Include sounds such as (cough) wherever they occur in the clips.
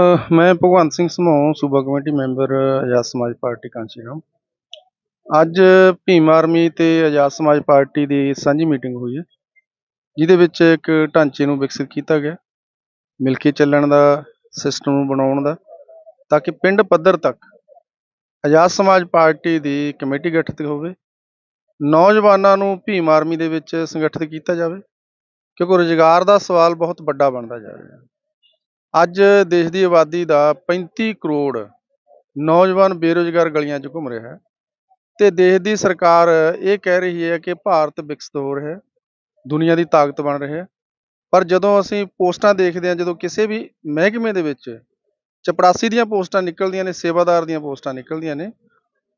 ਮੈਂ ਭਗਵੰਤ ਸਿੰਘ ਸਮੋਹ ਸੂਬਾ committee member ਆਜ਼ਾਦ ਸਮਾਜ ਪਾਰਟੀ ਕਾਂਚੀਰਾਮ ਅੱਜ ਭੀਮ ਆਰਮੀ ਤੇ ਆਜ਼ਾਦ ਸਮਾਜ ਪਾਰਟੀ ਦੀ ਸਾਂਝੀ ਮੀਟਿੰਗ ਹੋਈ ਹੈ, ਜਿਹਦੇ ਵਿੱਚ ਇੱਕ ਢਾਂਚੇ ਨੂੰ ਵਿਕਸਿਤ ਕੀਤਾ ਗਿਆ ਮਿਲ ਕੇ ਚੱਲਣ ਦਾ, ਸਿਸਟਮ ਨੂੰ ਬਣਾਉਣ ਦਾ, ਤਾਂ ਕਿ ਪਿੰਡ ਪੱਧਰ ਤੱਕ ਆਜ਼ਾਦ ਸਮਾਜ ਪਾਰਟੀ ਦੀ ਕਮੇਟੀ ਗਠਿਤ ਹੋਵੇ, ਨੌਜਵਾਨਾਂ ਨੂੰ ਭੀਮ ਆਰਮੀ ਦੇ ਵਿੱਚ ਸੰਗਠਿਤ ਕੀਤਾ ਜਾਵੇ, ਕਿਉਂਕਿ ਰੁਜ਼ਗਾਰ ਦਾ ਸਵਾਲ ਬਹੁਤ ਵੱਡਾ ਬਣਦਾ ਜਾ ਰਿਹਾ ਹੈ। ਅੱਜ ਦੇਸ਼ ਦੀ ਆਬਾਦੀ ਦਾ 35 ਕਰੋੜ ਨੌਜਵਾਨ ਬੇਰੁਜ਼ਗਾਰ ਗਲੀਆਂ 'ਚ ਘੁੰਮ ਰਿਹਾ ਹੈ ਤੇ ਦੇਸ਼ ਦੀ ਸਰਕਾਰ ਇਹ ਕਹਿ ਰਹੀ ਹੈ ਕਿ ਭਾਰਤ ਵਿਕਸਿਤ ਹੋ ਰਿਹਾ ਹੈ, ਦੁਨੀਆ ਦੀ ਤਾਕਤ ਬਣ ਰਿਹਾ ਹੈ। ਪਰ ਜਦੋਂ ਅਸੀਂ ਪੋਸਟਾਂ ਦੇਖਦੇ ਹਾਂ, ਜਦੋਂ ਕਿਸੇ ਵੀ ਮਹਿਕਮੇ ਦੇ ਵਿੱਚ ਚਪੜਾਸੀ ਦੀਆਂ ਪੋਸਟਾਂ ਨਿਕਲਦੀਆਂ ਨੇ, ਸੇਵਾਦਾਰ ਦੀਆਂ ਪੋਸਟਾਂ ਨਿਕਲਦੀਆਂ ਨੇ,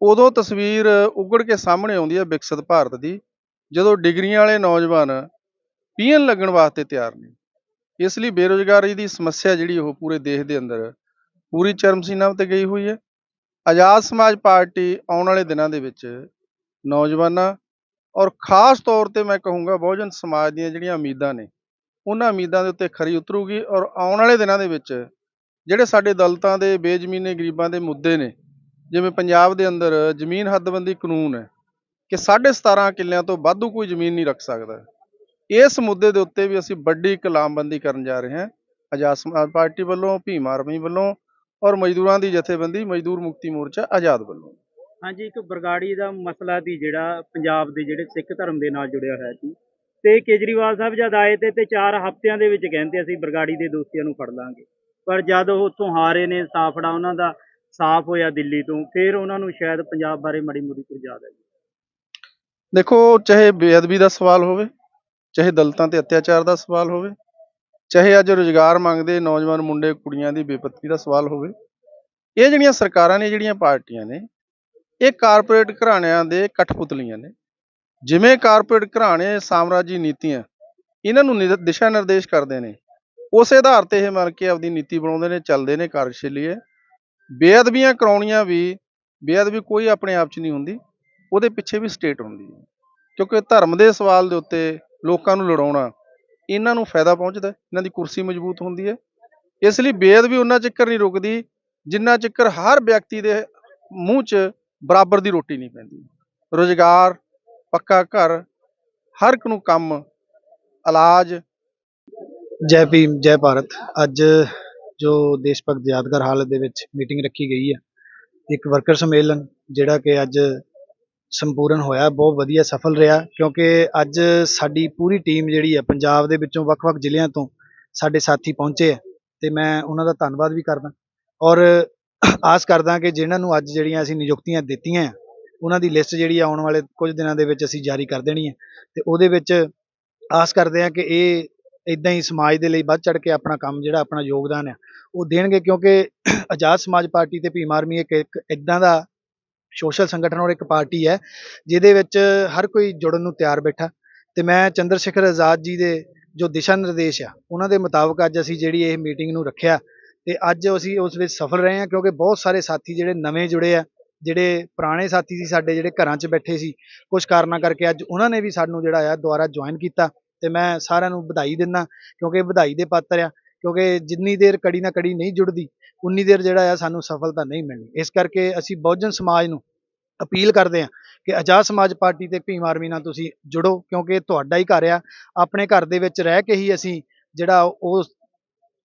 ਉਦੋਂ ਤਸਵੀਰ ਉਗੜ ਕੇ ਸਾਹਮਣੇ ਆਉਂਦੀ ਹੈ ਵਿਕਸਿਤ ਭਾਰਤ ਦੀ, ਜਦੋਂ ਡਿਗਰੀਆਂ ਵਾਲੇ ਨੌਜਵਾਨ ਪੀਐਨ ਲੱਗਣ ਵਾਸਤੇ ਤਿਆਰ ਨੇ। ਇਸ ਲਈ ਬੇਰੁਜ਼ਗਾਰੀ ਦੀ ਸਮੱਸਿਆ ਜਿਹੜੀ ਉਹ ਪੂਰੇ ਦੇਸ਼ ਦੇ ਅੰਦਰ ਪੂਰੀ ਚਰਮਸੀਨਾ ਤੇ ਗਈ ਹੋਈ ਹੈ। ਆਜ਼ਾਦ ਸਮਾਜ ਪਾਰਟੀ ਆਉਣ ਵਾਲੇ ਦਿਨਾਂ ਦੇ ਵਿੱਚ ਨੌਜਵਾਨਾਂ ਔਰ ਖਾਸ ਤੌਰ ਤੇ ਮੈਂ ਕਹੂੰਗਾ ਬਹੁਜਨ ਸਮਾਜ ਦੀਆਂ ਜਿਹੜੀਆਂ ਉਮੀਦਾਂ ਨੇ, ਉਹਨਾਂ ਉਮੀਦਾਂ ਦੇ ਉੱਤੇ ਖਰੀ ਉਤਰੂਗੀ ਔਰ ਆਉਣ ਵਾਲੇ ਦਿਨਾਂ ਦੇ ਵਿੱਚ ਜਿਹੜੇ ਸਾਡੇ ਦਲਤਾਂ ਦੇ, ਬੇਜ਼ਮੀਨੇ ਗਰੀਬਾਂ ਦੇ ਮੁੱਦੇ ਨੇ, ਜਿਵੇਂ ਪੰਜਾਬ ਦੇ ਅੰਦਰ ਜ਼ਮੀਨ ਹੱਦਬੰਦੀ ਕਾਨੂੰਨ ਹੈ ਕਿ 17.5 ਕਿੱਲਿਆਂ ਤੋਂ ਵਾਧੂ ਕੋਈ ਜ਼ਮੀਨ ਨਹੀਂ ਰੱਖ ਸਕਦਾ। ਇਸ ਮੁੱਦੇ ਦੇ ਉੱਤੇ ਵੀ ਅਸੀਂ ਵੱਡੀ ਕਲਾਮਬੰਦੀ ਕਰਨ ਜਾ ਰਹੇ ਹਾਂ। ਆਜ਼ਾਦ ਸਮਾਜ ਪਾਰਟੀ ਵੱਲੋਂ ਭੀਮ ਆਰਮੀ ਵੱਲੋਂ ਔਰ ਮਜ਼ਦੂਰਾਂ ਦੀ ਜਥੇਬੰਦੀ ਮਜ਼ਦੂਰ ਮੁਕਤੀ ਮੋਰਚਾ ਆਜ਼ਾਦ ਵੱਲੋਂ। ਹਾਂਜੀ ਇੱਕ ਬਰਗਾੜੀ ਦਾ ਮਸਲਾ ਸੀ ਜਿਹੜਾ ਪੰਜਾਬ ਦੇ ਜਿਹੜੇ ਸਿੱਖ ਧਰਮ ਦੇ ਨਾਲ ਜੁੜਿਆ ਹੋਇਆ ਸੀ। ਤੇ ਕੇਜਰੀਵਾਲ ਸਾਹਿਬ ਜਦ ਆਏ ਤੇ ਤੇ 4 ਹਫ਼ਤਿਆਂ ਦੇ ਵਿੱਚ ਕਹਿੰਦੇ ਅਸੀਂ ਬਰਗਾੜੀ ਦੇ ਦੋਸ਼ੀਆਂ ਨੂੰ ਫੜ ਲਾਂਗੇ। ਪਰ ਜਦ ਉਹ ਉੱਥੋਂ ਹਾਰੇ ਨੇ ਸਾਫੜਾ ਉਹਨਾਂ ਦਾ ਸਾਫ਼ ਹੋਇਆ ਦਿੱਲੀ ਤੋਂ ਫਿਰ ਉਹਨਾਂ ਨੂੰ ਸ਼ਾਇਦ ਪੰਜਾਬ ਬਾਰੇ ਮੜੀ ਮੁੜੀ ਕੁਝ ਯਾਦ ਆਈ। ਦੇਖੋ ਚਾਹੇ ਬੇਅਦਬੀ ਦਾ ਸਵਾਲ ਹੋਵੇ ਚਾਹੇ ਦਲਤਾਂ ਤੇ ਅਤਿਆਚਾਰ ਦਾ ਸਵਾਲ ਹੋਵੇ, ਚਾਹੇ ਅੱਜ ਰੁਜ਼ਗਾਰ ਮੰਗਦੇ ਨੌਜਵਾਨ ਮੁੰਡੇ ਕੁੜੀਆਂ ਦੀ ਬੇਪਤੀ ਦਾ ਸਵਾਲ ਹੋਵੇ, ਇਹ ਜਿਹੜੀਆਂ ਸਰਕਾਰਾਂ ਨੇ, ਜਿਹੜੀਆਂ ਪਾਰਟੀਆਂ ਨੇ, ਇਹ ਕਾਰਪੋਰੇਟ ਘਰਾਣਿਆਂ ਦੇ ਕਠਪੁਤਲੀਆਂ ਨੇ। ਜਿਵੇਂ ਕਾਰਪੋਰੇਟ ਘਰਾਣੇ ਸਾਮਰਾਜੀ ਨੀਤੀਆਂ ਇਹਨਾਂ ਨੂੰ ਨਿਰ- ਦਿਸ਼ਾ ਨਿਰਦੇਸ਼ ਕਰਦੇ ਨੇ, ਉਸ ਆਧਾਰ ਤੇ ਇਹ ਮੰਨ ਕੇ ਆਪਦੀ ਨੀਤੀ ਬਣਾਉਂਦੇ ਨੇ, ਚੱਲਦੇ ਨੇ ਕਾਰਜਸ਼ੀਲੀ ਹੈ ਬੇਅਦਬੀਆਂ ਕਰਾਉਣੀਆਂ ਵੀ, ਬੇਅਦਬੀ ਕੋਈ ਆਪਣੇ ਆਪ 'ਚ ਨਹੀਂ ਹੁੰਦੀ, ਉਹਦੇ ਪਿੱਛੇ ਵੀ ਸਟੇਟ ਹੁੰਦੀ ਹੈ। ਕਿਉਂਕਿ ਧਰਮ ਦੇ ਸਵਾਲ ਦੇ ਉੱਤੇ ਲੋਕਾਂ ਨੂੰ ਲੜਾਉਣਾ, ਇਹਨਾਂ ਨੂੰ ਫਾਇਦਾ ਪਹੁੰਚਦਾ ਇਹਨਾਂ ਦੀ ਕੁਰਸੀ ਮਜ਼ਬੂਤ ਹੁੰਦੀ ਹੈ। ਇਸ ਲਈ ਬੇਅਦਬੀ ਉਹਨਾਂ ਚੱਕਰ ਨਹੀਂ ਰੁਕਦੀ, ਜਿੰਨਾ ਚੱਕਰ ਹਰ ਵਿਅਕਤੀ ਦੇ ਮੂੰਹ 'ਚ ਬਰਾਬਰ ਦੀ ਰੋਟੀ ਨਹੀਂ ਪੈਂਦੀ। ਰੁਜ਼ਗਾਰ, ਪੱਕਾ ਘਰ, ਹਰ ਇੱਕ ਨੂੰ ਕੰਮ, ਇਲਾਜ। ਜੈ ਭੀਮ, ਜੈ ਭਾਰਤ। ਅੱਜ ਜੋ ਦੇਸ਼ ਭਗਤ ਯਾਦਗਾਰ ਹਾਲਤ ਦੇ ਵਿੱਚ ਮੀਟਿੰਗ ਰੱਖੀ ਗਈ ਹੈ, ਇੱਕ ਵਰਕਰ ਸੰਮੇਲਨ, ਜਿਹੜਾ ਕਿ ਅੱਜ ਸੰਪੂਰਨ ਹੋਇਆ ਬਹੁਤ ਵਧੀਆ ਸਫਲ ਰਿਹਾ ਕਿਉਂਕਿ ਅੱਜ ਸਾਡੀ ਪੂਰੀ ਟੀਮ ਜਿਹੜੀ ਹੈ ਪੰਜਾਬ ਦੇ ਵਿੱਚੋਂ ਵੱਖ-ਵੱਖ ਜ਼ਿਲ੍ਹਿਆਂ ਤੋਂ ਸਾਡੇ ਸਾਥੀ ਪਹੁੰਚੇ ਹੈ ਤੇ ਮੈਂ ਉਹਨਾਂ ਦਾ ਧੰਨਵਾਦ ਵੀ ਕਰਦਾ। ਔਰ ਆਸ ਕਰਦਾ ਕਿ ਜਿਨ੍ਹਾਂ ਨੂੰ ਅੱਜ ਜਿਹੜੀਆਂ ਅਸੀਂ ਨਿਯੁਕਤੀਆਂ ਦਿੱਤੀਆਂ ਹੈ, ਉਹਨਾਂ ਦੀ ਲਿਸਟ ਜਿਹੜੀ ਆਉਣ ਵਾਲੇ ਕੁਝ ਦਿਨਾਂ ਦੇ ਵਿੱਚ ਅਸੀਂ ਜਾਰੀ ਕਰ ਦੇਣੀ ਹੈ ਤੇ ਉਹਦੇ ਵਿੱਚ ਆਸ ਕਰਦੇ ਹਾਂ ਕਿ ਇਹ ਇਦਾਂ ਹੀ ਸਮਾਜ ਦੇ ਲਈ ਵੱਧ ਚੜ ਕੇ ਆਪਣਾ ਕੰਮ ਜਿਹੜਾ ਆਪਣਾ ਯੋਗਦਾਨ ਹੈ ਉਹ ਦੇਣਗੇ ਕਿਉਂਕਿ ਆਜ਼ਾਦ ਸਮਾਜ ਪਾਰਟੀ ਤੇ ਭੀਮ ਆਰਮੀ ਇੱਕ ਇੱਕ ਇਦਾਂ ਦਾ ਸੋਸ਼ਲ ਸੰਗਠਨ ਔਰ ਇੱਕ ਪਾਰਟੀ ਹੈ, ਜਿਹਦੇ ਵਿੱਚ ਹਰ ਕੋਈ ਜੁੜਨ ਨੂੰ ਤਿਆਰ ਬੈਠਾ। ਤੇ ਮੈਂ ਚੰਦਰ ਸ਼ੇਖਰ ਆਜ਼ਾਦ ਜੀ ਦੇ ਜੋ ਦਿਸ਼ਾ ਨਿਰਦੇਸ਼ ਆ, ਉਹਨਾਂ ਦੇ ਮੁਤਾਬਕ ਅੱਜ ਅਸੀਂ ਜਿਹੜੀ ਇਹ ਮੀਟਿੰਗ ਨੂੰ ਰੱਖਿਆ, ਤੇ ਅੱਜ ਅਸੀਂ ਉਸ ਵਿੱਚ ਸਫਲ ਰਹੇ ਹਾਂ, ਕਿਉਂਕਿ ਬਹੁਤ ਸਾਰੇ ਸਾਥੀ ਜਿਹੜੇ ਨਵੇਂ ਜੁੜੇ ਆ, ਜਿਹੜੇ ਪੁਰਾਣੇ ਸਾਥੀ ਸੀ ਸਾਡੇ ਜਿਹੜੇ ਘਰਾਂ 'ਚ ਬੈਠੇ ਸੀ ਕੁਝ ਕਾਰਨਾਂ ਕਰਕੇ ਅੱਜ ਉਹਨਾਂ ਨੇ ਵੀ ਸਾਨੂੰ ਜਿਹੜਾ ਆ ਦੁਬਾਰਾ ਜੁਆਇਨ ਕੀਤਾ, ਤੇ ਮੈਂ ਸਾਰਿਆਂ ਨੂੰ ਵਧਾਈ ਦਿੰਦਾ, ਕਿਉਂਕਿ ਵਧਾਈ ਦੇ ਪਾਤਰ ਆ, ਕਿਉਂਕਿ ਜਿੰਨੀ ਦੇਰ ਕੜੀ ਨਾ ਕੜੀ ਨਹੀਂ ਜੁੜਦੀ ਉਨੀ ਦੇਰ ਜਿਹੜਾ ਆ ਸਾਨੂੰ ਸਫਲਤਾ ਨਹੀਂ ਮਿਲਣੀ। ਇਸ ਕਰਕੇ ਅਸੀਂ ਬਹੁਜਨ ਸਮਾਜ ਨੂੰ ਅਪੀਲ ਕਰਦੇ ਹਾਂ ਕਿ ਆਜ਼ਾਦ ਸਮਾਜ ਪਾਰਟੀ ਤੇ ਭੀਮ ਆਰਮੀ ਨਾਲ ਤੁਸੀਂ ਜੁੜੋ, ਕਿਉਂਕਿ ਤੁਹਾਡਾ ਹੀ ਘਰ ਆ। ਆਪਣੇ ਘਰ ਦੇ ਵਿੱਚ ਰਹਿ ਕੇ ਹੀ ਅਸੀਂ ਜਿਹੜਾ ਉਹ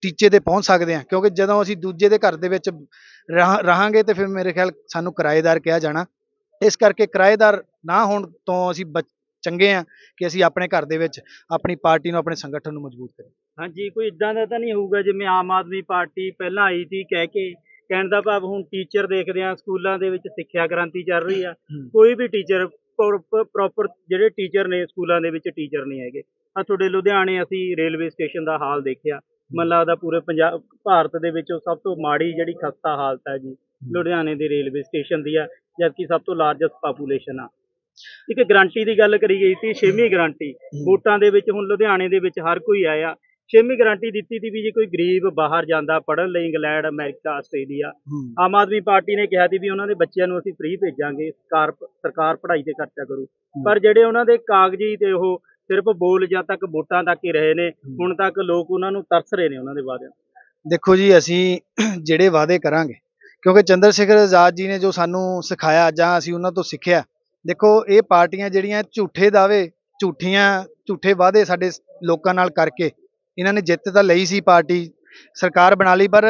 ਟੀਚੇ ਤੇ ਪਹੁੰਚ ਸਕਦੇ ਹਾਂ, ਕਿਉਂਕਿ ਜਦੋਂ ਅਸੀਂ ਦੂਜੇ ਦੇ ਘਰ ਦੇ ਵਿੱਚ ਰਹਾ- ਰਹਾਂਗੇ ਤੇ ਫਿਰ ਮੇਰੇ ਖਿਆਲ ਸਾਨੂੰ ਕਿਰਾਏਦਾਰ ਕਿਹਾ ਜਾਣਾ। ਇਸ ਕਰਕੇ ਕਿਰਾਏਦਾਰ ਨਾ ਹੋਣ ਤੋਂ ਅਸੀਂ ਬਚ- ਚੰਗੇ ਆ ਕਿ ਅਸੀਂ ਆਪਣੇ ਘਰ ਦੇ ਵਿੱਚ ਆਪਣੀ ਪਾਰਟੀ ਨੂੰ, ਆਪਣੇ ਸੰਗਠਨ ਨੂੰ ਮਜ਼ਬੂਤ ਕਰੀਏ। ਹਾਂਜੀ ਕੋਈ ਇਦਾਂ ਦਾ ਤਾਂ ਨਹੀਂ ਹੋਊਗਾ ਜਿਵੇਂ ਆਮ ਆਦਮੀ ਪਾਰਟੀ ਪਹਿਲਾਂ ਆਈ ਸੀ ਕਹਿ ਕੇ ਕਹਿਣ ਦਾ ਭਾਵ ਹੁਣ ਟੀਚਰ ਦੇਖਦੇ ਆ ਸਕੂਲਾਂ ਦੇ ਵਿੱਚ ਸਿੱਖਿਆ ਕ੍ਰਾਂਤੀ ਚੱਲ ਰਹੀ ਆ। ਕੋਈ ਵੀ ਟੀਚਰ ਪ੍ਰੋਪਰ ਜਿਹੜੇ ਟੀਚਰ ਨੇ ਸਕੂਲਾਂ ਦੇ ਵਿੱਚ ਟੀਚਰ ਨਹੀਂ ਹੈਗੇ। ਆ ਤੁਹਾਡੇ ਲੁਧਿਆਣੇ ਅਸੀਂ ਰੇਲਵੇ ਸਟੇਸ਼ਨ ਦਾ ਹਾਲ ਦੇਖਿਆ। ਮੈਨੂੰ ਲੱਗਦਾ ਪੂਰੇ ਪੰਜਾਬ ਭਾਰਤ ਦੇ ਵਿੱਚ ਉਹ ਸਭ ਤੋਂ ਮਾੜੀ ਜਿਹੜੀ ਖਸਤਾ ਹਾਲਤ ਹੈ ਜੀ ਲੁਧਿਆਣੇ ਦੇ ਰੇਲਵੇ ਸਟੇਸ਼ਨ ਦੀ ਆ ਜਦਕਿ ਸਭ ਤੋਂ ਲਾਰਜੈਸਟ ਪਾਪੂਲੇਸ਼ਨ ਆ। ਇੱਕ ਗਰੰਟੀ ਦੀ ਗੱਲ ਕਰੀ ਗਈ ਸੀ ਛੇਵੀਂ ਗਰੰਟੀ। ਵੋਟਾਂ ਦੇ ਵਿੱਚ ਹੁਣ ਲੁਧਿਆਣੇ ਦੇ ਵਿੱਚ ਹਰ ਕੋਈ ਆਇਆ। ਛੇਵੀਂ ਗਰੰਟੀ ਦਿੱਤੀ ਸੀ ਵੀ ਜੇ ਕੋਈ ਗਰੀਬ ਬਾਹਰ ਜਾਂਦਾ ਪੜ੍ਹਨ ਲਈ England America Australia Aam Aadmi party ਨੇ ਕਿਹਾ ਸੀ ਵੀ ਉਹਨਾਂ ਦੇ ਬੱਚਿਆਂ ਨੂੰ ਅਸੀਂ ਫ੍ਰੀ ਭੇਜਾਂਗੇ ਸਰਕਾਰ ਸਰਕਾਰ ਪੜ੍ਹਾਈ ਤੇ ਖਰਚਾ ਕਰੂ। ਪਰ ਜਿਹੜੇ ਉਹਨਾਂ ਦੇ ਕਾਗਜ਼ੀ ਤੇ ਉਹ ਸਿਰਫ ਬੋਲ ਜਾਂ ਤੱਕ ਵੋਟਾਂ ਤੱਕ ਹੀ ਰਹੇ ਨੇ ਹੁਣ ਤੱਕ ਲੋਕ ਉਹਨਾਂ ਨੂੰ ਤਰਸ ਰਹੇ ਨੇ ਉਹਨਾਂ ਦੇ ਵਾਅਦਿਆਂ ਦੇਖੋ ਜੀ ਅਸੀਂ (clears throat) ਜਿਹੜੇ ਵਾਅਦੇ ਕਰਾਂਗੇ ਕਿਉਂਕਿ ਚੰਦਰ ਸ਼ੇਖਰ ਆਜ਼ਾਦ ਜੀ ਨੇ ਜੋ ਸਾਨੂੰ ਸਿਖਾਇਆ ਜਾਂ ਅਸੀਂ ਉਹਨਾਂ ਤੋਂ ਸਿੱਖਿਆ ਦੇਖੋ ਇਹ ਪਾਰਟੀਆਂ ਜਿਹੜੀਆਂ ਝੂਠੇ ਦਾਅਵੇ ਝੂਠੀਆਂ ਝੂਠੇ ਵਾਅਦੇ ਸਾਡੇ ਲੋਕਾਂ ਨਾਲ ਕਰਕੇ ਇਹਨਾਂ ਨੇ ਜਿੱਤ ਤਾਂ ਲਈ ਸੀ ਪਾਰਟੀ ਸਰਕਾਰ ਬਣਾ ਲਈ, ਪਰ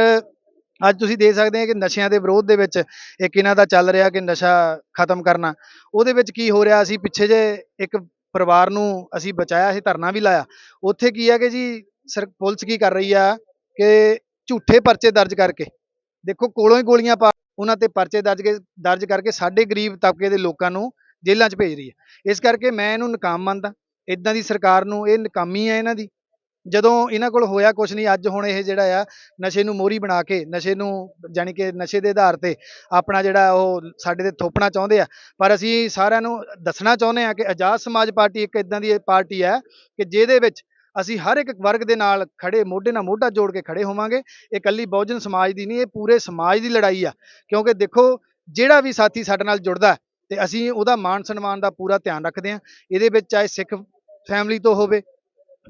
ਅੱਜ ਤੁਸੀਂ ਦੇਖ ਸਕਦੇ ਹੋ ਕਿ ਨਸ਼ਿਆਂ ਦੇ ਵਿਰੋਧ ਦੇ ਵਿੱਚ ਇੱਕ ਇਹਨਾਂ ਦਾ ਚੱਲ ਰਿਹਾ ਕਿ ਨਸ਼ਾ ਖਤਮ ਕਰਨਾ। ਉਹਦੇ ਵਿੱਚ ਕੀ ਹੋ ਰਿਹਾ ਅਸੀਂ ਪਿੱਛੇ ਜੇ ਇੱਕ ਪਰਿਵਾਰ ਨੂੰ ਅਸੀਂ ਬਚਾਇਆ ਸੀ, ਧਰਨਾ ਵੀ ਲਾਇਆ, ਉੱਥੇ ਕੀ ਹੈ ਕਿ ਜੀ ਸਰ ਪੁਲਿਸ ਕੀ ਕਰ ਰਹੀ ਆ ਕਿ ਝੂਠੇ ਪਰਚੇ ਦਰਜ ਕਰਕੇ, ਦੇਖੋ ਕੋਲੋਂ ਹੀ ਗੋਲੀਆਂ ਪਾ ਉਹਨਾਂ ਤੇ ਪਰਚੇ ਦਰਜ ਕੇ, ਦਰਜ ਕਰਕੇ ਸਾਡੇ ਗਰੀਬ ਤਬਕੇ ਦੇ ਲੋਕਾਂ ਨੂੰ ਜੇਲ੍ਹਾਂ 'ਚ ਭੇਜ ਰਹੀ ਹੈ ਇਸ ਕਰਕੇ ਮੈਂ ਇਹਨੂੰ ਨਕਾਮ ਮੰਨਦਾ ਇਦਾਂ ਦੀ ਸਰਕਾਰ ਨੂੰ, ਇਹ ਨਕਾਮੀ ਹੈ ਇਹਨਾਂ ਦੀ। ਜਦੋਂ ਇਹਨਾਂ ਕੋਲ ਹੋਇਆ ਕੁਝ ਨਹੀਂ ਅੱਜ ਹੁਣ ਇਹ ਜਿਹੜਾ ਆ ਨਸ਼ੇ ਨੂੰ ਮੋਰੀ ਬਣਾ ਕੇ ਨਸ਼ੇ ਨੂੰ ਜਾਣੀ ਕਿ ਨਸ਼ੇ ਦੇ ਆਧਾਰ ਤੇ ਆਪਣਾ ਜਿਹੜਾ ਉਹ ਸਾਡੇ ਤੇ ਥੋਪਣਾ ਚਾਹੁੰਦੇ ਆ। ਪਰ ਅਸੀਂ ਸਾਰਿਆਂ ਨੂੰ ਦੱਸਣਾ ਚਾਹੁੰਦੇ ਆ ਕਿ ਆਜ਼ਾਦ ਸਮਾਜ ਪਾਰਟੀ ਇੱਕ ਇਦਾਂ ਦੀ ਪਾਰਟੀ ਹੈ ਕਿ ਜਿਹਦੇ ਵਿੱਚ ਅਸੀਂ ਹਰ ਇੱਕ ਵਰਗ ਦੇ ਨਾਲ ਖੜੇ ਮੋਢੇ ਨਾਲ ਮੋਢਾ ਜੋੜ ਕੇ ਖੜੇ ਹੋਵਾਂਗੇ। ਇਹ ਇਕੱਲੀ ਬਹੁਜਨ ਸਮਾਜ ਦੀ ਨਹੀਂ ਇਹ ਪੂਰੇ ਸਮਾਜ ਦੀ ਲੜਾਈ ਆ। ਕਿਉਂਕਿ ਦੇਖੋ ਜਿਹੜਾ ਵੀ ਸਾਥੀ ਸਾਡੇ ਨਾਲ ਜੁੜਦਾ ਹੈ, ਤੇ ਅਸੀਂ ਉਹਦਾ ਮਾਣ ਸਨਮਾਨ ਦਾ ਪੂਰਾ ਧਿਆਨ ਰੱਖਦੇ ਹਾਂ ਇਹਦੇ ਵਿੱਚ ਚਾਹੇ ਸਿੱਖ ਫੈਮਿਲੀ ਤੋਂ ਹੋਵੇ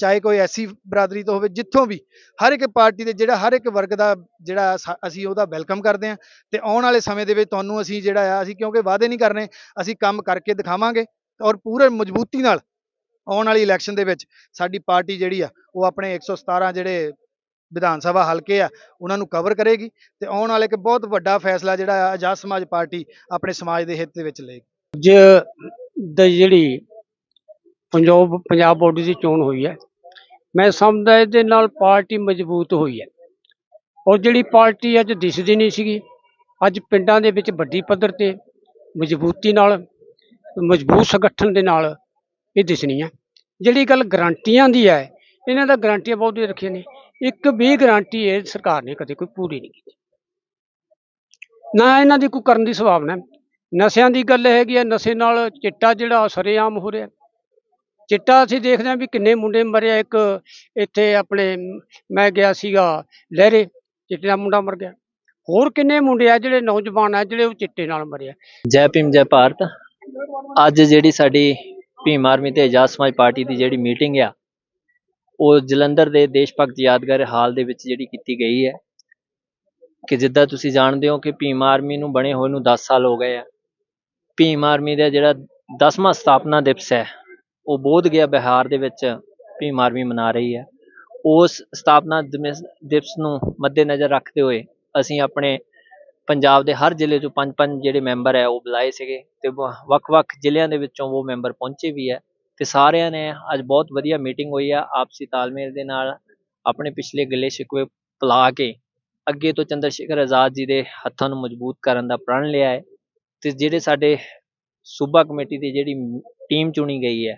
ਚਾਹੇ ਕੋਈ ਐਸੀ ਬਰਾਦਰੀ ਤੋਂ ਹੋਵੇ, ਜਿੱਥੋਂ ਵੀ, ਹਰ ਇੱਕ ਪਾਰਟੀ ਦੇ ਜਿਹੜਾ, ਹਰ ਇੱਕ ਵਰਗ ਦਾ ਜਿਹੜਾ ਅਸੀਂ ਉਹਦਾ ਵੈਲਕਮ ਕਰਦੇ ਹਾਂ ਤੇ ਆਉਣ ਵਾਲੇ ਸਮੇਂ ਦੇ ਵਿੱਚ ਤੁਹਾਨੂੰ ਅਸੀਂ ਜਿਹੜਾ ਆ, ਅਸੀਂ ਕਿਉਂਕਿ ਵਾਅਦੇ ਨਹੀਂ ਕਰਨੇ, ਅਸੀਂ ਕੰਮ ਕਰਕੇ ਦਿਖਾਵਾਂਗੇ ਔਰ ਪੂਰੇ ਮਜ਼ਬੂਤੀ ਨਾਲ ਆਉਣ ਵਾਲੀ ਇਲੈਕਸ਼ਨ ਦੇ ਵਿੱਚ ਸਾਡੀ ਪਾਰਟੀ ਜਿਹੜੀ ਆ, ਉਹ ਆਪਣੇ 117 ਜਿਹੜੇ ਵਿਧਾਨ ਸਭਾ ਹਲਕੇ ਆ, ਉਹਨਾਂ ਨੂੰ ਕਵਰ ਕਰੇਗੀ ਤੇ ਆਉਣ ਵਾਲੇ ਇੱਕ ਬਹੁਤ ਵੱਡਾ ਫੈਸਲਾ ਜਿਹੜਾ ਆਜ਼ਾਦ ਸਮਾਜ ਪਾਰਟੀ ਆਪਣੇ ਸਮਾਜ ਦੇ ਹਿੱਤ ਦੇ ਵਿੱਚ ਲਏਗੀ। ਅੱਜ ਦੀ ਜਿਹੜੀ ਪੰਜਾਬ ਪੰਜਾਬ ਬੋਡੀ ਦੀ ਚੋਣ ਹੋਈ ਹੈ ਮੈਂ ਸਮਝਦਾ ਇਹਦੇ ਨਾਲ ਪਾਰਟੀ ਮਜ਼ਬੂਤ ਹੋਈ ਹੈ। ਔਰ ਜਿਹੜੀ ਪਾਰਟੀ ਅੱਜ ਦਿਸਦੀ ਨਹੀਂ ਸੀਗੀ, ਅੱਜ ਪਿੰਡਾਂ ਦੇ ਵਿੱਚ ਵੱਡੀ ਪੱਧਰ ਤੇ ਮਜ਼ਬੂਤੀ ਨਾਲ, ਮਜ਼ਬੂਤ ਸੰਗਠਨ ਦੇ ਨਾਲ ਇਹ ਦਿਸਣੀ ਹੈ ਜਿਹੜੀ ਗੱਲ ਗਰੰਟੀਆਂ ਦੀ ਹੈ, ਇਹਨਾਂ ਦਾ ਗਰੰਟੀਆਂ ਬਹੁਤ ਰੱਖੀਆਂ ਨੇ। ਇੱਕ ਵੀ ਗਰੰਟੀ ਇਹ ਸਰਕਾਰ ਨੇ ਕਦੇ ਕੋਈ ਪੂਰੀ ਨਹੀਂ ਕੀਤੀ। ਨਾ ਇਹਨਾਂ ਦੀ ਕੋਈ ਕਰਨ ਦੀ ਸੰਭਾਵਨਾ ਨਸ਼ਿਆਂ ਦੀ ਗੱਲ ਹੈਗੀ ਹੈ, ਨਸ਼ੇ ਨਾਲ ਚਿੱਟਾ ਜਿਹੜਾ ਸਰੇਆਮ ਹੋ ਰਿਹਾ। ਚਿੱਟਾ ਅਸੀਂ ਦੇਖਦੇ ਹਾਂ ਵੀ ਕਿੰਨੇ ਮੁੰਡੇ ਮਰੇ ਆ ਇੱਕ ਇੱਥੇ ਆਪਣੇ, ਮੈਂ ਗਿਆ ਸੀਗਾ ਲਹਿਰੇ, ਚਿੱਟੇ ਦਾ ਮੁੰਡਾ ਮਰ ਗਿਆ। ਹੋਰ ਕਿੰਨੇ ਮੁੰਡੇ ਆ ਜਿਹੜੇ ਨੌਜਵਾਨ ਆ, ਜਿਹੜੇ ਉਹ ਚਿੱਟੇ ਨਾਲ ਮਰੇ ਆ। ਜੈ ਭੀਮ, ਜੈ ਭਾਰਤ। ਅੱਜ ਜਿਹੜੀ ਸਾਡੀ ਭੀਮ ਆਰਮੀ ਤੇ ਆਜ਼ਾਦ ਸਮਾਜ ਪਾਰਟੀ ਦੀ ਜਿਹੜੀ ਮੀਟਿੰਗ ਆ, ਉਹ ਜਲੰਧਰ ਦੇ ਦੇਸ਼ ਭਗਤ ਯਾਦਗਾਰ ਹਾਲ ਦੇ ਵਿੱਚ ਜਿਹੜੀ ਕੀਤੀ ਗਈ ਹੈ, ਕਿ ਜਿੱਦਾਂ ਤੁਸੀਂ ਜਾਣਦੇ ਹੋ ਕਿ ਭੀਮ ਆਰਮੀ ਨੂੰ ਬਣੇ ਹੋਏ ਨੂੰ 10 ਸਾਲ ਹੋ ਗਏ ਆ। ਭੀਮ ਆਰਮੀ ਦਾ ਜਿਹੜਾ 10ਵਾਂ ਸਥਾਪਨਾ ਦਿਵਸ ਹੈ ਉਹ ਬੋਧ ਗਿਆ ਬਿਹਾਰ ਦੇ ਵਿੱਚ ਭੀਮ ਆਰਮੀ ਮਨਾ ਰਹੀ ਹੈ। ਉਸ ਸਥਾਪਨਾ ਦਿਵਸ ਦਿਵਸ ਨੂੰ ਮੱਦੇਨਜ਼ਰ ਰੱਖਦੇ ਹੋਏ ਅਸੀਂ ਆਪਣੇ ਪੰਜਾਬ ਦੇ ਹਰ ਜ਼ਿਲ੍ਹੇ ਚੋਂ ਪੰਜ ਪੰਜ ਜਿਹੜੇ ਮੈਂਬਰ ਹੈ ਉਹ ਬੁਲਾਏ ਸੀਗੇ ਤੇ ਵੱਖ-ਵੱਖ ਜ਼ਿਲ੍ਹਿਆਂ ਦੇ ਵਿੱਚੋਂ ਉਹ ਮੈਂਬਰ ਪਹੁੰਚੇ ਵੀ ਹੈ ਤੇ ਸਾਰਿਆਂ ਨੇ ਅੱਜ ਬਹੁਤ ਵਧੀਆ ਮੀਟਿੰਗ ਹੋਈ ਆ। ਆਪਸੀ ਤਾਲਮੇਲ ਦੇ ਨਾਲ ਆਪਣੇ ਪਿਛਲੇ ਗਿੱਲੇ ਸ਼ਿਕਵੇ ਭੁਲਾ ਕੇ ਅੱਗੇ ਤੋਂ ਚੰਦਰ ਸ਼ੇਖਰ ਆਜ਼ਾਦ ਜੀ ਦੇ ਹੱਥਾਂ ਨੂੰ ਮਜ਼ਬੂਤ ਕਰਨ ਦਾ ਪ੍ਰਣ ਲਿਆ ਹੈ ਤੇ ਜਿਹੜੇ ਸਾਡੇ ਸੂਬਾ ਕਮੇਟੀ ਦੀ ਜਿਹੜੀ ਟੀਮ ਚੁਣੀ ਗਈ ਹੈ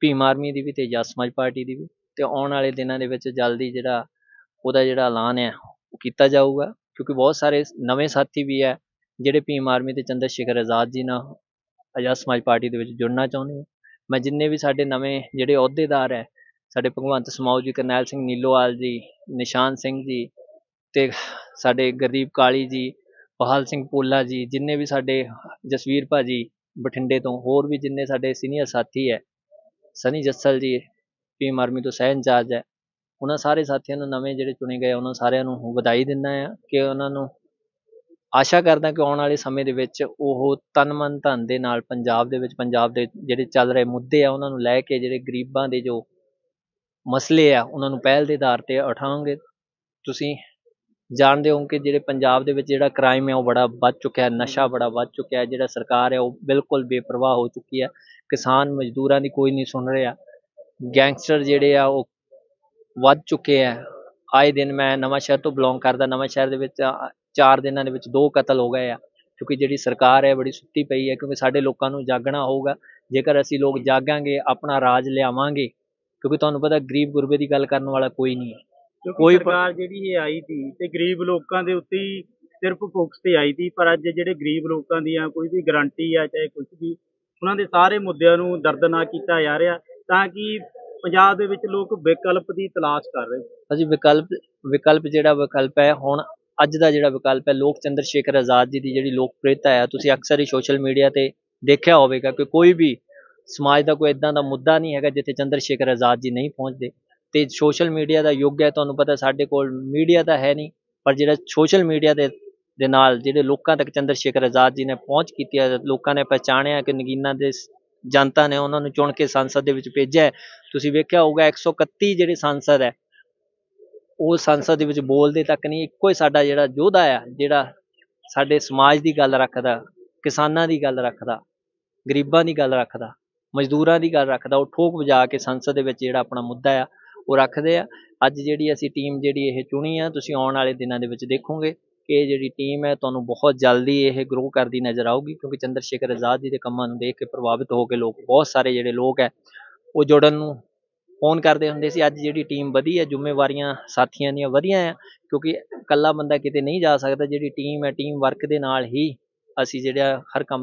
ਭੀਮ ਆਰਮੀ ਦੀ ਵੀ ਤੇ ਆਜ਼ਾਦ ਸਮਾਜ ਪਾਰਟੀ ਦੀ ਵੀ ਤੇ ਆਉਣ ਵਾਲੇ ਦਿਨਾਂ ਦੇ ਵਿੱਚ ਜਲਦੀ ਜਿਹੜਾ ਉਹਦਾ ਜਿਹੜਾ ਐਲਾਨ ਹੈ, ਉਹ ਕੀਤਾ ਜਾਊਗਾ, ਕਿਉਂਕਿ ਬਹੁਤ ਸਾਰੇ ਨਵੇਂ ਸਾਥੀ ਵੀ ਹੈ ਜਿਹੜੇ ਭੀਮ ਆਰਮੀ ਤੇ ਚੰਦਰ ਸ਼ੇਖਰ ਆਜ਼ਾਦ ਜੀ ਨਾਲ ਆਜ਼ਾਦ ਸਮਾਜ ਪਾਰਟੀ ਦੇ ਵਿੱਚ ਜੁੜਨਾ ਚਾਹੁੰਦੇ ਹੋ ਮੈਂ ਜਿੰਨੇ ਵੀ ਸਾਡੇ ਨਵੇਂ ਜਿਹੜੇ ਅਹੁਦੇਦਾਰ ਹੈ, ਸਾਡੇ ਭਗਵੰਤ ਸਮਾਉ ਜੀ, ਕਰਨੈਲ ਸਿੰਘ ਨੀਲੋਵਾਲ ਜੀ, ਨਿਸ਼ਾਨ ਸਿੰਘ ਜੀ ਤੇ ਸਾਡੇ ਗੁਰਦੀਪ ਕਾਲੀ ਜੀ ਪਹਾਲ ਸਿੰਘ ਪੋਲਾ ਜੀ, ਜਿੰਨੇ ਵੀ ਸਾਡੇ ਜਸਵੀਰ ਭਾਜੀ ਬਠਿੰਡੇ ਤੋਂ, ਹੋਰ ਵੀ ਜਿੰਨੇ ਸਾਡੇ ਸੀਨੀਅਰ ਸਾਥੀ ਹੈ ਸਨੀ ਜੱਸਲ ਜੀ ਭੀਮ ਆਰਮੀ ਤੋਂ ਸਹਿ ਇੰਚਾਰਜ ਹੈ। ਉਹਨਾਂ ਸਾਰੇ ਸਾਥੀਆਂ ਨੂੰ ਨਵੇਂ ਜਿਹੜੇ ਚੁਣੇ ਗਏ ਉਹਨਾਂ ਸਾਰਿਆਂ ਨੂੰ ਵਧਾਈ ਦਿੰਦਾ ਆ ਕਿ ਉਹਨਾਂ ਨੂੰ ਆਸ਼ਾ ਕਰਦਾ ਕਿ ਆਉਣ ਵਾਲੇ ਸਮੇਂ ਦੇ ਵਿੱਚ ਉਹ ਤਨ ਮਨ ਧਨ ਦੇ ਨਾਲ ਪੰਜਾਬ ਦੇ ਵਿੱਚ, ਪੰਜਾਬ ਦੇ ਜਿਹੜੇ ਚੱਲ ਰਹੇ ਮੁੱਦੇ ਆ, ਉਹਨਾਂ ਨੂੰ ਲੈ ਕੇ ਜਿਹੜੇ ਗਰੀਬਾਂ ਦੇ ਜੋ ਮਸਲੇ ਆ, ਉਹਨਾਂ ਨੂੰ ਪਹਿਲ ਦੇ ਆਧਾਰ ਤੇ ਉਠਾਉਣਗੇ। ਤੁਸੀਂ ਜਾਣਦੇ ਹੋ ਕਿ ਜਿਹੜੇ ਪੰਜਾਬ ਦੇ ਵਿੱਚ ਜਿਹੜਾ ਕ੍ਰਾਈਮ ਹੈ ਉਹ ਬੜਾ ਵੱਧ ਚੁੱਕਿਆ ਹੈ, ਨਸ਼ਾ ਬੜਾ ਵੱਧ ਚੁੱਕਿਆ ਹੈ, ਜਿਹੜਾ ਸਰਕਾਰ ਹੈ ਉਹ ਬਿਲਕੁਲ ਬੇਪਰਵਾਹ ਹੋ ਚੁੱਕੀ ਹੈ, ਕਿਸਾਨ ਮਜ਼ਦੂਰਾਂ ਦੀ ਕੋਈ ਨਹੀਂ ਸੁਣ ਰਿਹਾ ਗੈਂਗਸਟਰ ਜਿਹੜੇ ਆ ਉਹ ਵੱਧ ਚੁੱਕੇ ਆ ਆਏ ਦਿਨ ਮੈਂ ਨਵਾਂ ਸ਼ਹਿਰ ਤੋਂ ਬਿਲੋਂਗ ਕਰਦਾ, ਨਵਾਂ ਸ਼ਹਿਰ ਦੇ ਵਿੱਚ ਚਾਰ ਦਿਨਾਂ ਦੇ ਵਿੱਚ ਦੋ ਕਤਲ ਹੋ ਗਏ ਆ, ਕਿਉਂਕਿ ਜਿਹੜੀ ਸਰਕਾਰ ਹੈ ਬੜੀ ਸੁੱਤੀ ਪਈ ਹੈ, ਕਿਉਂਕਿ ਸਾਡੇ ਲੋਕਾਂ ਨੂੰ ਜਾਗਣਾ ਹੋਊਗਾ, ਜੇਕਰ ਅਸੀਂ ਲੋਕ ਜਾਗਾਂਗੇ, ਆਪਣਾ ਰਾਜ ਲਿਆਵਾਂਗੇ, ਕਿਉਂਕਿ ਤੁਹਾਨੂੰ ਪਤਾ ਗਰੀਬ ਗੁਰਬੇ ਦੀ ਗੱਲ ਕਰਨ ਵਾਲਾ ਕੋਈ ਨਹੀਂ ਹੈ। ਕੋਈ ਸਰਕਾਰ ਜਿਹੜੀ ਇਹ ਆਈ ਸੀ ਤੇ ਗਰੀਬ ਲੋਕਾਂ ਦੇ ਉੱਤੇ ਹੀ ਸਿਰਫ ਫੋਕਸ ਤੇ ਆਈ ਸੀ ਪਰ ਅੱਜ ਜਿਹੜੇ ਗਰੀਬ ਲੋਕਾਂ ਦੀਆਂ ਕੋਈ ਵੀ ਗਾਰੰਟੀ ਆ ਚਾਹੇ ਕੁਝ ਵੀ ਉਹਨਾਂ ਦੇ ਸਾਰੇ ਮੁੱਦਿਆਂ ਨੂੰ ਦਰਦਨਾਕ ਕੀਤਾ ਜਾ ਰਿਹਾ ਤਾਂ ਕਿ ਪੰਜਾਬ ਦੇ ਵਿੱਚ ਲੋਕ ਵਿਕਲਪ ਦੀ ਤਲਾਸ਼ ਕਰ ਰਹੇ ਅਸੀਂ ਵਿਕਲਪ ਵਿਕਲਪ ਜਿਹੜਾ ਵਿਕਲਪ ਹੈ ਹੁਣ ਅੱਜ ਦਾ ਜਿਹੜਾ ਵਿਕਲਪ ਹੈ ਲੋਕ ਚੰਦਰ ਸ਼ੇਖਰ ਆਜ਼ਾਦ ਜੀ ਦੀ ਜਿਹੜੀ ਲੋਕਪ੍ਰਿਯਤਾ ਹੈ ਤੁਸੀਂ ਅਕਸਰ ਹੀ ਸੋਸ਼ਲ ਮੀਡੀਆ ਤੇ ਦੇਖਿਆ ਹੋਵੇਗਾ ਕਿ ਕੋਈ ਵੀ ਸਮਾਜ ਦਾ ਕੋਈ ਇਦਾਂ ਦਾ ਮੁੱਦਾ ਨਹੀਂ ਹੈਗਾ ਜਿੱਥੇ ਚੰਦਰ ਸ਼ੇਖਰ ਆਜ਼ਾਦ ਜੀ ਨਹੀਂ ਪਹੁੰਚਦੇ। ਤੇ ਸੋਸ਼ਲ ਮੀਡੀਆ ਦਾ ਯੁੱਗ ਹੈ, ਤੁਹਾਨੂੰ ਪਤਾ ਸਾਡੇ ਕੋਲ ਮੀਡੀਆ ਤਾਂ ਹੈ ਨਹੀਂ, ਪਰ ਜਿਹੜਾ ਸੋਸ਼ਲ ਮੀਡੀਆ ਦੇ ਦੇ ਨਾਲ ਜਿਹੜੇ ਲੋਕਾਂ ਤੱਕ ਚੰਦਰ ਸ਼ੇਖਰ ਆਜ਼ਾਦ ਜੀ ਨੇ ਪਹੁੰਚ ਕੀਤੀ ਹੈ, ਲੋਕਾਂ ਨੇ ਪਛਾਣਿਆ ਕਿ ਨਗੀਨਾ ਦੇ ਜਨਤਾ ਨੇ ਉਹਨਾਂ ਨੂੰ ਚੁਣ ਕੇ ਸੰਸਦ ਦੇ ਵਿੱਚ ਭੇਜਿਆ ਤੁਸੀਂ ਵੇਖਿਆ ਹੋਊਗਾ 131 ਜਿਹੜੇ ਸੰਸਦ ਹੈ, ਉਹ ਸੰਸਦ ਦੇ ਵਿੱਚ ਬੋਲਦੇ ਤੱਕ ਨਹੀਂ, ਇੱਕੋ ਹੀ ਸਾਡਾ ਜਿਹੜਾ ਯੋਧਾ ਆ, ਜਿਹੜਾ ਸਾਡੇ ਸਮਾਜ ਦੀ ਗੱਲ ਰੱਖਦਾ, ਕਿਸਾਨਾਂ ਦੀ ਗੱਲ ਰੱਖਦਾ, ਗਰੀਬਾਂ ਦੀ ਗੱਲ ਰੱਖਦਾ, ਮਜ਼ਦੂਰਾਂ ਦੀ ਗੱਲ ਰੱਖਦਾ, ਉਹ ਠੋਕ ਵਜਾ ਕੇ ਸੰਸਦ ਦੇ ਵਿੱਚ ਜਿਹੜਾ ਆਪਣਾ ਮੁੱਦਾ ਆ ਉਹ ਰੱਖਦੇ ਆ। ਅੱਜ ਜਿਹੜੀ ਅਸੀਂ ਟੀਮ ਜਿਹੜੀ ਇਹ ਚੁਣੀ ਆ, ਤੁਸੀਂ ਆਉਣ ਵਾਲੇ ਦਿਨਾਂ ਦੇ ਵਿੱਚ ਦੇਖੋਗੇ ਕਿ ਇਹ ਜਿਹੜੀ ਟੀਮ ਹੈ, ਤੁਹਾਨੂੰ ਬਹੁਤ ਜਲਦੀ ਇਹ ਗਰੋ ਕਰਦੀ ਨਜ਼ਰ ਆਊਗੀ ਕਿਉਂਕਿ ਚੰਦਰ ਸ਼ੇਖਰ ਆਜ਼ਾਦ ਜੀ ਦੇ ਕੰਮਾਂ ਨੂੰ ਦੇਖ ਕੇ ਪ੍ਰਭਾਵਿਤ ਹੋ ਕੇ ਲੋਕ, ਬਹੁਤ ਸਾਰੇ ਜਿਹੜੇ ਲੋਕ ਹੈ, ਉਹ ਜੁੜਨ ਨੂੰ ਫੋਨ ਕਰਦੇ ਹੁੰਦੇ ਸੀ। ਅੱਜ ਜਿਹੜੀ ਟੀਮ ਵਧੀ ਹੈ, ਜ਼ਿੰਮੇਵਾਰੀਆਂ ਸਾਥੀਆਂ ਦੀਆਂ ਵਧੀਆਂ ਆ ਕਿਉਂਕਿ ਇਕੱਲਾ ਬੰਦਾ ਕਿਤੇ ਨਹੀਂ ਜਾ ਸਕਦਾ। ਜਿਹੜੀ ਟੀਮ ਹੈ ਟੀਮ ਵਰਕ ਦੇ ਨਾਲ ਹੀ ਅਸੀਂ ਜਿਹੜਾ ਹਰ ਕੰਮ ਦੇ